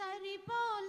சரி போல்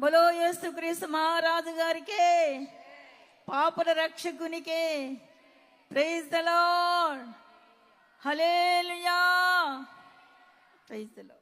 బలో యేసుక్రీస్తు మహారాజు గారికే పాపుల రక్షకునికే praise the lord. Hallelujah praise the lord.